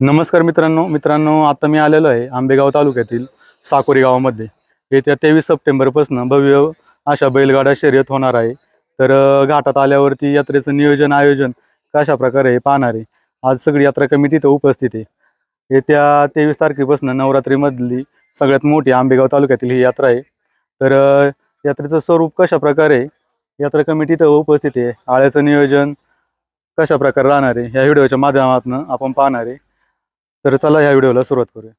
नमस्कार मित्रांनो. मित्रांनो आता मी आलेलो आहे आंबेगाव तालुक्यातील साकोरी गावामध्ये. येत्या तेवीस सप्टेंबरपासून भव्य अशा बैलगाडा शर्यत होणार आहे. तर घाटात आल्यावरती यात्रेचं नियोजन आयोजन कशा प्रकारे हे पाहणार आहे. आज सगळी यात्रा कमिटी इथं उपस्थित आहे. येत्या तेवीस तारखेपासून नवरात्रीमधली सगळ्यात मोठी आंबेगाव तालुक्यातील ही यात्रा आहे. तर यात्रेचं स्वरूप कशा प्रकारे यात्रा कमिटी इथं उपस्थित आहे. आळ्याचं नियोजन कशा प्रकारे राहणार आहे? ह्या व्हिडिओच्या माध्यमातून आपण पाहणार आहे. तर चला ह्या व्हिडिओला सुरुवात करूया.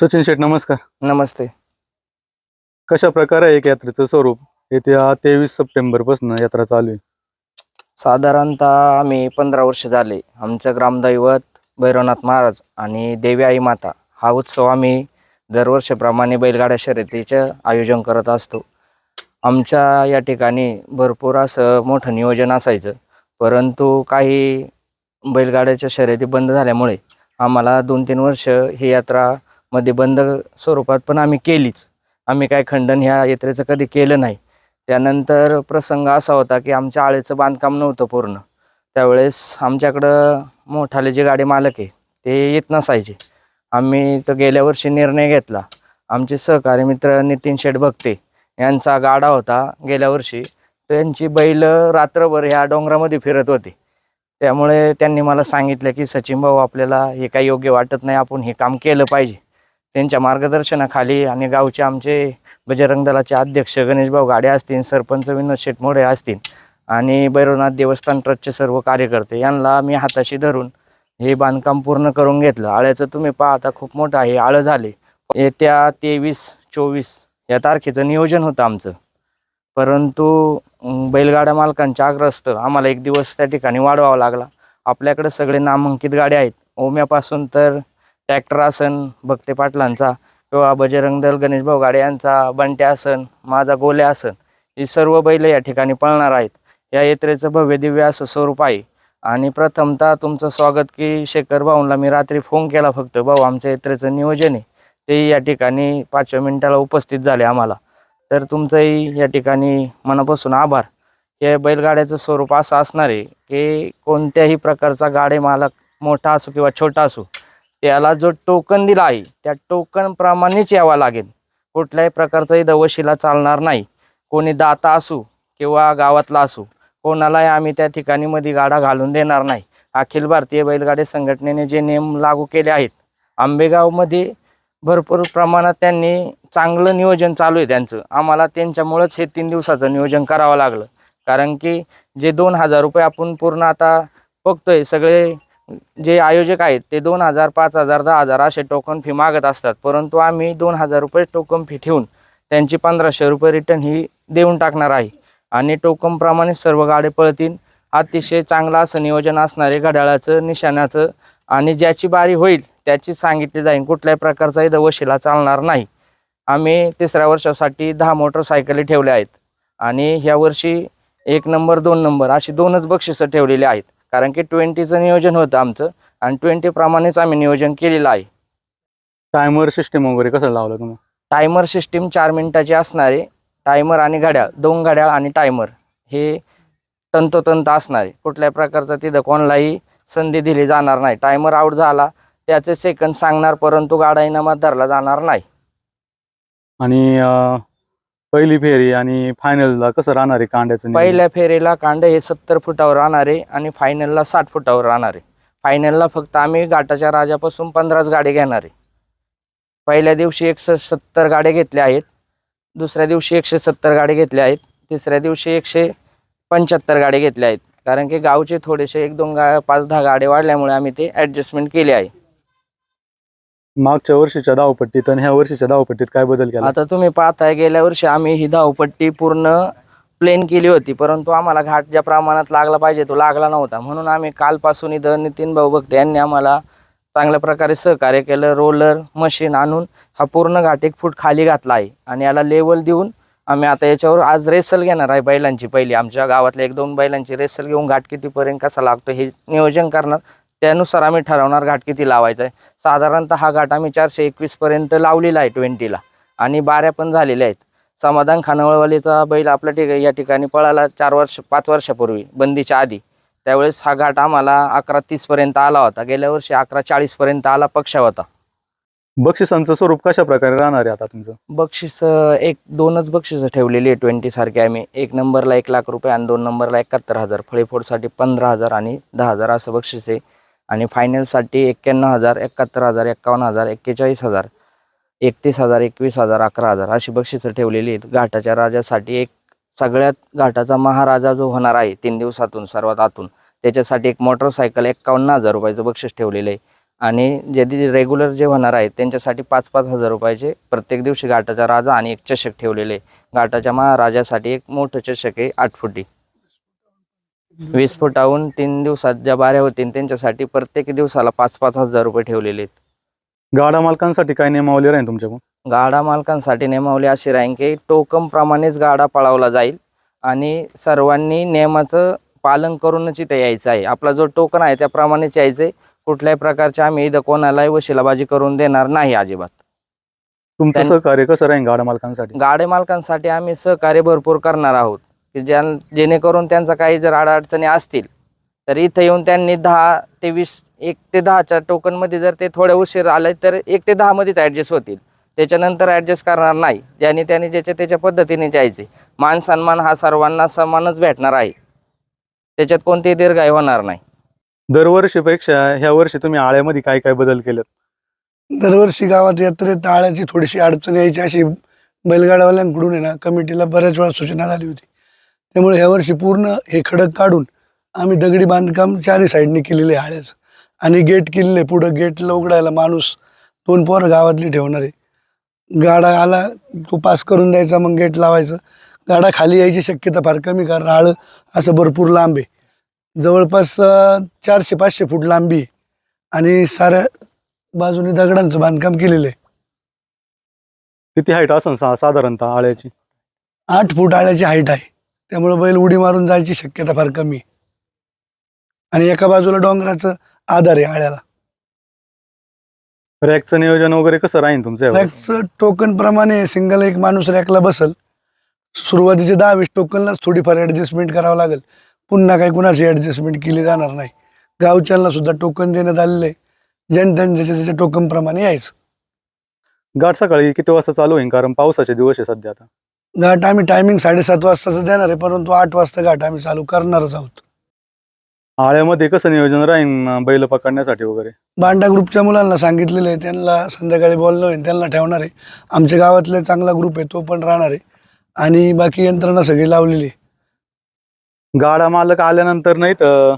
सचिन शेठ नमस्कार. नमस्ते. कशा प्रकारे एक यात्रेचं स्वरूप येत्या तेवीस सप्टेंबरपासून यात्रा चालू आहे. साधारणतः आम्ही पंधरा वर्ष झाले. आमचं ग्रामदैवत भैरवनाथ महाराज आणि देवी आई माता हा उत्सव आम्ही दरवर्षीप्रमाणे बैलगाड्या शर्यतीचं आयोजन करत असतो. आमच्या या ठिकाणी भरपूर असं मोठं नियोजन असायचं. परंतु काही बैलगाड्याच्या शर्यती बंद झाल्यामुळे आम्हाला दोन तीन वर्ष ही यात्रा मध्ये बंद स्वरूपात पण आम्ही केलीच. आम्ही काय खंडन ह्या यात्रेचं कधी केलं नाही. त्यानंतर प्रसंग असा होता की आमच्या आळेचं बांधकाम नव्हतं पूर्ण. त्यावेळेस आमच्याकडं मोठाले जे गाडी मालक आहे ते येत नसायचे. आम्ही तर गेल्या वर्षी निर्णय घेतला. आमचे सहकारी मित्र नितीन शेठ भक्ते यांचा गाडा होता गेल्या वर्षी. त्यांची बैल रात्रभर ह्या डोंगरामध्ये फिरत होती. त्यामुळे त्यांनी मला सांगितलं की सचिन भाऊ आपल्याला हे काही योग्य वाटत नाही आपण हे काम केलं पाहिजे. त्यांच्या मार्गदर्शनाखाली आणि गावचे आमचे बजरंग दलाचे अध्यक्ष गणेशभाऊ गाडे असतील सरपंच विनोद शेटमोडे असतील आणि भैरवनाथ देवस्थान ट्रस्टचे सर्व कार्यकर्ते यांना मी हाताशी धरून हे बांधकाम पूर्ण करून घेतलं. आळ्याचं तुम्ही पाहता खूप मोठं आहे आळं झाले. येत्या तेवीस चोवीस या तारखेचं नियोजन होतं आमचं. परंतु बैलगाड्या मालकांच्या आग्रस्त आम्हाला एक दिवस त्या ठिकाणी वाढवावा लागला. आपल्याकडे सगळे नामांकित गाड्या आहेत. ओम्यापासून तर ट्रॅक्टर आसन भक्ते पाटलांचा किंवा बजरंग दल गणेशभाऊ गाडे यांचा बंट्या आसन माझा गोल्या आसन ही सर्व बैल या ठिकाणी पळणार आहेत. या यात्रेचं भव्य दिव्य असं स्वरूप आहे. आणि प्रथमतः तुमचं स्वागत की शेखर भाऊंना मी रात्री फोन केला फक्त. भाऊ आमच्या यात्रेचं नियोजन आहे. ते या ठिकाणी पाचव्या मिनिटाला उपस्थित झाले आम्हाला. तर तुमचंही या ठिकाणी मनापासून आभार. हे बैलगाड्याचं स्वरूप असं असणार आहे की कोणत्याही प्रकारचा गाडे मालक मोठा असो किंवा छोटा असो त्याला जो टोकन दिला आहे त्या टोकनप्रमाणेच यावा लागेल. कुठल्याही प्रकारचाही दवशीला चालणार नाही. कोणी दाता असू किंवा गावातला असू कोणालाही आम्ही त्या ठिकाणी मध्ये गाडा घालून देणार नाही. अखिल भारतीय बैलगाडी संघटनेने जे नियम लागू केले आहेत आंबेगावमध्ये भरपूर प्रमाणात त्यांनी चांगलं नियोजन चालू आहे त्यांचं. आम्हाला त्यांच्यामुळंच हे तीन दिवसाचं नियोजन करावं लागलं. कारण की जे दोन हजार रुपये आपण पूर्ण आता बघतोय सगळे जे आयोजक आहेत ते दोन हजार पाच हजार दहा हजार असे टोकन फी मागत असतात. परंतु आम्ही दोन हजार रुपये टोकन फी ठेवून त्यांची पंधराशे रुपये रिटर्न ही देऊन टाकणार आहे. आणि टोकनप्रमाणे सर्व गाडे पळतील. अतिशय चांगलं असं नियोजन असणारे घड्याळाचं निशाण्याचं आणि ज्याची बारी होईल त्याची सांगितली जाईल. कुठल्याही प्रकारचा इथं वशिला चालणार नाही. आम्ही तिसऱ्या वर्षासाठी दहा मोटरसायकली ठेवल्या आहेत. आणि ह्या वर्षी एक नंबर दोन नंबर अशी दोनच बक्षिसं ठेवलेली आहेत. कारण की ट्वेंटीचं नियोजन होतं आमचं आणि ट्वेंटीप्रमाणेच आम्ही नियोजन केलेलं आहे. टायमर सिस्टीम वगैरे कसं लावलं तुम्ही? टायमर सिस्टीम चार मिनिटाची असणारे टायमर आणि घड्याळ दोन घड्याळ आणि टायमर हे तंतोतंत असणारे कुठल्याही प्रकारचा तिथं कोणालाही संधी दिली जाणार नाही. टायमर आउट झाला त्याचे सेकंद सांगणार परंतु गाडा इनामात धरला जाणार नाही. आणि पहिली फेरी आणि फायनलला कसं राहणार आहे कांड्याचं नियोजन? पहिल्या फेरीला कांडे हे सत्तर फुटावर राहणार आहे आणि फायनलला साठ फुटावर राहणारे फायनलला फक्त आम्ही घाटाच्या राजापासून पंधराच गाडी घेणार आहे. पहिल्या दिवशी एकशे सत्तर गाड्या घेतल्या आहेत. दुसऱ्या दिवशी एकशे सत्तर गाड्या घेतल्या आहेत. तिसऱ्या दिवशी एकशे पंच्याहत्तर गाड्या घेतल्या आहेत. कारण की गावचे थोडेसे एक दोन गा पाच दहा गाडे वाढल्यामुळे आम्ही ते ॲडजस्टमेंट केले आहे. मागच्या वर्षीच्या धावपट्टीत आणि ह्या वर्षीच्या धावपट्टीत काय बदल केला? आता तुम्ही पाहताय गेल्या वर्षी आम्ही ही धावपट्टी पूर्ण प्लेन केली होती परंतु आम्हाला घाट ज्या प्रमाणात लागला पाहिजे तो लागला नव्हता. म्हणून आम्ही कालपासून इथं नितीन भाऊ बघते यांनी आम्हाला चांगल्या प्रकारे सहकार्य केलं रोलर मशीन आणून हा पूर्ण घाट एक फूट खाली घातला आहे. आणि याला लेवल देऊन आम्ही आता याच्यावर आज रेसल घेणार आहे बैलांची पहिली. आमच्या गावातल्या एक दोन बैलांची रेसल घेऊन घाट कितीपर्यंत कसा लागतो हे नियोजन करणार. त्यानुसार आम्ही ठरवणार घाट किती लावायचा आहे साधारणतः हा घाट आम्ही चारशे एकवीसपर्यंत लावलेला आहे ट्वेंटीला आणि बाऱ्या पण झालेल्या आहेत. समाधान खानावळवालीचा बैल आपल्या ठिक या ठिकाणी पळाला चार वर्ष पाच वर्षापूर्वी बंदीच्या आधी. त्यावेळेस हा घाट आम्हाला अकरा तीसपर्यंत आला होता. गेल्या वर्षी अकरा चाळीसपर्यंत आला पक्ष होता. बक्षिसांचं स्वरूप कशा प्रकारे राहणार आहे आता तुमचं? बक्षीस एक दोनच बक्षिसं ठेवलेली आहे ट्वेंटी सारखे आम्ही. एक नंबरला एक लाख रुपये आणि दोन नंबरला एकाहत्तर हजार. फळीफोडसाठी पंधरा हजार आणि दहा हजार असं बक्षीस आहे. आणि फायनलसाठी एक्क्याण्णव हजार एकाहत्तर हजार एक्कावन्न हजार एक्केचाळीस हजार एकतीस हजार एकवीस हजार अकरा हजार अशी बक्षिसं ठेवलेली आहेत. घाटाच्या राजासाठी एक सगळ्यात घाटाचा महाराजा जो होणार आहे तीन दिवसातून सर्वात आतून त्याच्यासाठी एक मोटरसायकल एक्कावन्न हजार रुपयाचं बक्षीस ठेवलेलं आहे. आणि जे रेग्युलर जे होणार आहेत त्यांच्यासाठी पाच पाच हजार रुपयाचे प्रत्येक दिवशी घाटाचा राजा आणि एक चषक ठेवलेले आहे. घाटाच्या महाराजासाठी एक मोठं चषक आहे आठ फुटी. वीस फुटाहून तीन दिवसात ज्या बाऱ्या होतील त्यांच्यासाठी प्रत्येक दिवसाला पाच पाच हजार रुपये ठेवलेले आहेत. गाडा मालकांसाठी काय नियमावली राहील तुमच्याकडून? गाडा मालकांसाठी नियमावली अशी राहील की टोकनप्रमाणेच गाडा पळवला जाईल आणि सर्वांनी नियमाचं पालन करूनच इथे यायचं आहे. आपला जो टोकन आहे त्याप्रमाणेच यायचं आहे कुठल्याही प्रकारचे आम्ही इथं कोणालाही वशिलाबाजी करून देणार नाही अजिबात. तुमचं त्यां- सहकार्य कसं राहील गाडा मालकांसाठी? गाडे मालकांसाठी आम्ही सहकार्य भरपूर करणार आहोत. की ज्या जेणेकरून त्यांचा काही जर अडचणी असतील तर इथं येऊन त्यांनी दहा ते वीस एक ते दहाच्या टोकनमध्ये जर ते थोडे उशीर आले तर एक ते दहामध्येच ॲडजस्ट होतील. त्याच्यानंतर ॲडजस्ट करणार नाही. ज्याने त्याने ज्याच्या त्याच्या पद्धतीने जायचे. मान सन्मान हा सर्वांना समानच भेटणार आहे. त्याच्यात कोणतीही दीर्घाई होणार नाही. दरवर्षीपेक्षा ह्या वर्षी तुम्ही आळ्यामध्ये काय काय बदल केलेत? दरवर्षी गावात यात्रेत आळ्याची थोडीशी अडचण यायची अशी बैलगाड्यावाल्यांकडून आहे ना कमिटीला बऱ्याच वेळा सूचना झाली होती. त्यामुळे ह्या वर्षी पूर्ण हे खडक काढून आम्ही दगडी बांधकाम चारही साईडने केलेले आहे आळ्याचं आणि गेट केलेले. पुढं गेटला उघडायला माणूस दोन पोरं गावातली ठेवणार आहे. गाडा आला तो पास करून द्यायचा मग गेट लावायचं. गाडा खाली यायची शक्यता फार कमी कारण आळं असं भरपूर लांब आहे. जवळपास चारशे पाचशे फूट लांबी आहे. आणि साऱ्या बाजूने दगडांचं बांधकाम केलेलं आहे. किती हाईट असेल सा साधारणतः आळ्याची? आठ फूट आळ्याची हाईट आहे. त्यामुळे बैल उडी मारून जायची शक्यता फार कमी. आहे. आणि एका बाजूला डोंगराचं आधार आहे आळ्याला. रॅकचं नियोजन वगैरे कसं राहील तुमचं यावर? रॅकचं टोकन प्रमाणे सिंगल एक माणूस रॅकला बसल. सुरुवातीचे दहा वीस टोकनलाच थोडीफार ऍडजस्टमेंट करावं लागेल. पुन्हा काही कुणाची ऍडजस्टमेंट केली जाणार नाही. गावच्यांना सुद्धा टोकन देण्यात आलेलं आहे. ज्यां त्यांच्या त्याच्या टोकन प्रमाणे यायचं. गाठ सकाळी किती वाजता चालू होईल कारण पावसाचे दिवस आहे सध्या आता. घाट आम्ही टायमिंग साडेसात वाजताचं देणार आहे परंतु आठ वाजता घाट आम्ही चालू करणारच आहोत. आळ्यामध्ये कसं नियोजन राहील बैल पकडण्यासाठी वगैरे? बांडा ग्रुपच्या मुलांना सांगितलेलं आहे त्यांना संध्याकाळी बोलणं होईल त्यांना ठेवणार आहे. आमच्या गावातले चांगला ग्रुप आहे तो पण राहणार आहे. आणि बाकी यंत्रणा सगळी लावलेली आहे. गाडा मालक आल्यानंतर नाही तर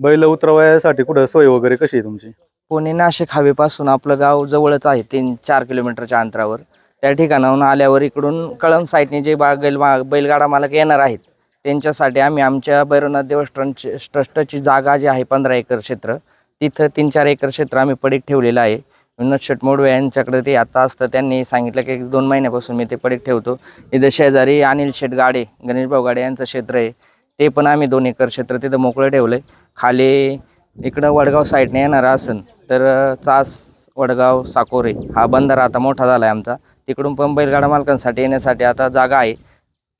बैल उतरवायसाठी कुठं सोय वगैरे कशी आहे तुमची? पुणे नाशिक हवेपासून आपलं गाव जवळच आहे तीन चार किलोमीटरच्या अंतरावर. त्या ठिकाणाहून आल्यावर इकडून कळम साईडने जे बा बैल बैलगाडा मालक येणार आहेत त्यांच्यासाठी आम्ही आमच्या भैरवनाथ देवस्थानची ट्रस्टची जागा जी आहे पंधरा एकर क्षेत्र तिथं तीन चार एकर क्षेत्र आम्ही पडीक ठेवलेलं आहे. विनोद शेट मोडवे यांच्याकडे ते आता असतं त्यांनी सांगितलं की एक दोन महिन्यापासून मी ते पडीक ठेवतो. इथं शेजारी अनिल शेट गाडे गणेशभाऊ गाडे यांचं क्षेत्र आहे. ते पण आम्ही दोन एकर क्षेत्र तिथं मोकळं ठेवलं आहे खाली इकडं वडगाव साईडने येणारं असन तर चास वडगाव साकोरे हा बंधारा आता मोठा झाला आहे आमचा. तिकडून पण बैलगाडा मालकांसाठी येण्यासाठी आता जागा आहे.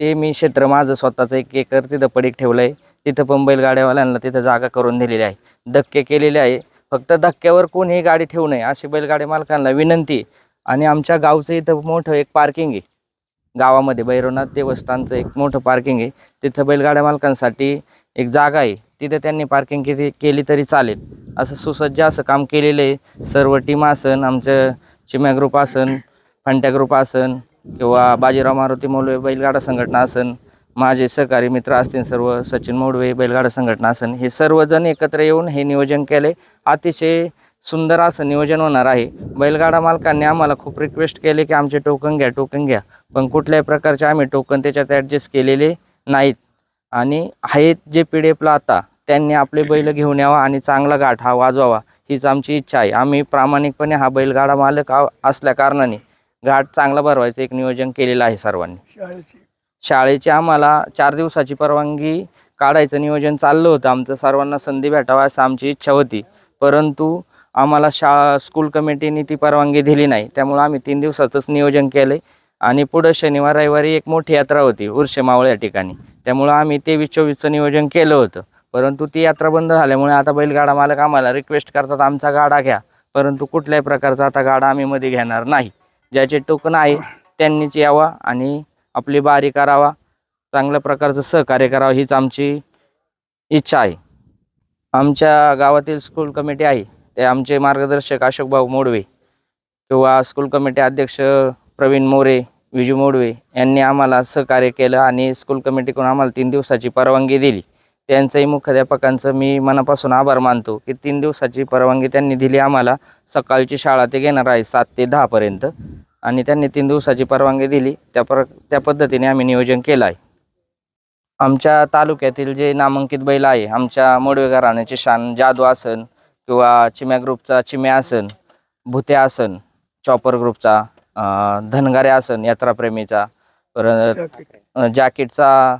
ते मी क्षेत्र माझं स्वतःचं एक एकर तिथं पडीक ठेवलं आहे तिथं पण बैलगाड्यावाल्यांना तिथं जागा करून दिलेली आहे. धक्के केलेले आहे. फक्त धक्क्यावर कोणीही गाडी ठेवू नये अशी बैलगाडी मालकांना विनंती आहे. आणि आमच्या गावचं इथं मोठं एक पार्किंग आहे. गावामध्ये भैरवनाथ देवस्थानचं एक मोठं पार्किंग आहे. तिथं बैलगाड्या मालकांसाठी एक जागा आहे. तिथे त्यांनी पार्किंग किती केली तरी चालेल. असं सुसज्ज असं काम केलेलं आहे. सर्व टीम आसन आमचं चिम्या ग्रुप आसन फंट्या ग्रुप असन किंवा बाजीराव मारुती मोलवे बैलगाडा संघटना असन माझे सहकारी मित्र असतील सर्व सचिन मोडवे बैलगाडा संघटना असन हे सर्वजण एकत्र येऊन हे नियोजन केले. अतिशय सुंदर असं नियोजन होणार आहे. बैलगाडा मालकांनी आम्हाला खूप रिक्वेस्ट केले की आमचे टोकन घ्या टोकन घ्या. पण कुठल्याही प्रकारचे आम्ही टोकन त्याच्यात ॲडजस्ट केलेले नाहीत. आणि आहेत जे पी डी एफला आता त्यांनी आपले बैल घेऊन यावा आणि चांगला गाठ हा वाजवावा हीच आमची इच्छा आहे. आम्ही प्रामाणिकपणे हा बैलगाडा मालक असल्या कारणाने घाट चांगला भरवायचं एक नियोजन केलेलं आहे सर्वांनी. शाळेची. शाळेची आम्हाला चार दिवसाची परवानगी काढायचं नियोजन चाललं होतं. आमचं सर्वांना संधी भेटावा असं आमची इच्छा होती. परंतु आम्हाला शाळा स्कूल कमिटीने ती परवानगी दिली नाही. त्यामुळे आम्ही तीन दिवसाचंच नियोजन केलं आणि पुढं शनिवार रविवारी एक मोठी यात्रा होती उर्शे मावळ या ठिकाणी. त्यामुळं आम्ही तेवीस चोवीसचं नियोजन केलं होतं. परंतु ती यात्रा बंद झाल्यामुळे आता बैलगाडा मालक आम्हाला रिक्वेस्ट करतात आमचा गाडा घ्या. परंतु कुठल्याही प्रकारचा आता गाडा आम्ही मध्ये घेणार नाही. ज्याचे टोकन आहे त्यांनीच यावा आणि आपली बारी करावा. चांगल्या प्रकारचं सहकार्य करावं हीच आमची इच्छा आहे. आमच्या गावातील स्कूल कमिटी आहे. ते आमचे मार्गदर्शक अशोकभाऊ मोडवे किंवा स्कूल कमिटी अध्यक्ष प्रवीण मोरे विजू मोडवे यांनी आम्हाला सहकार्य केलं आणि स्कूल कमिटीकडून आम्हाला तीन दिवसाची परवानगी दिली. त्यांचंही मुख्याध्यापकांचं मी मनापासून आभार मानतो की तीन दिवसाची परवानगी त्यांनी दिली आम्हाला. सकाळची शाळा ते घेणार आहे सात ते दहापर्यंत आणि त्यांनी तीन दिवसाची परवानगी दिली. त्या पर त्या पद्धतीने आम्ही नियोजन केलं आहे. आमच्या तालुक्यातील जे नामांकित बैल आहे आमच्या मोडवे घराण्याचे शान जादू आसन किंवा चिम्या ग्रुपचा चिम्या आसन भुते आसन चॉपर ग्रुपचा धनगारे आसन यात्राप्रेमीचा परत जॅकेटचा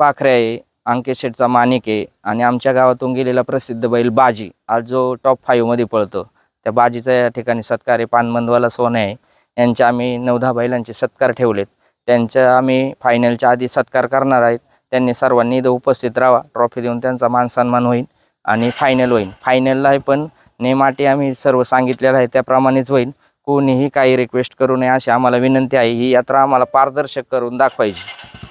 पाखरे आहे अंकित शेठचा माणिक आहे आणि आमच्या गावातून गेलेला प्रसिद्ध बैल बाजी. आज जो टॉप फाईव्हमध्ये पळतो. त्या बाजीचा या ठिकाणी सत्कार आहे. पानबंदवाला सोने आहे. यांचे आम्ही नवधा बैलांचे सत्कार ठेवलेत. त्यांच्या आम्ही फायनलच्या आधी सत्कार करणार आहेत. त्यांनी सर्वांनी इथं उपस्थित राहा ट्रॉफी देऊन त्यांचा मान सन्मान होईल आणि फायनल होईल. फायनलला आहे पण नेमाटी आम्ही सर्व सांगितलेलं आहे त्याप्रमाणेच होईल. कोणीही काही रिक्वेस्ट करू नये अशी आम्हाला विनंती आहे. ही यात्रा आम्हाला पारदर्शक करून दाखवायची.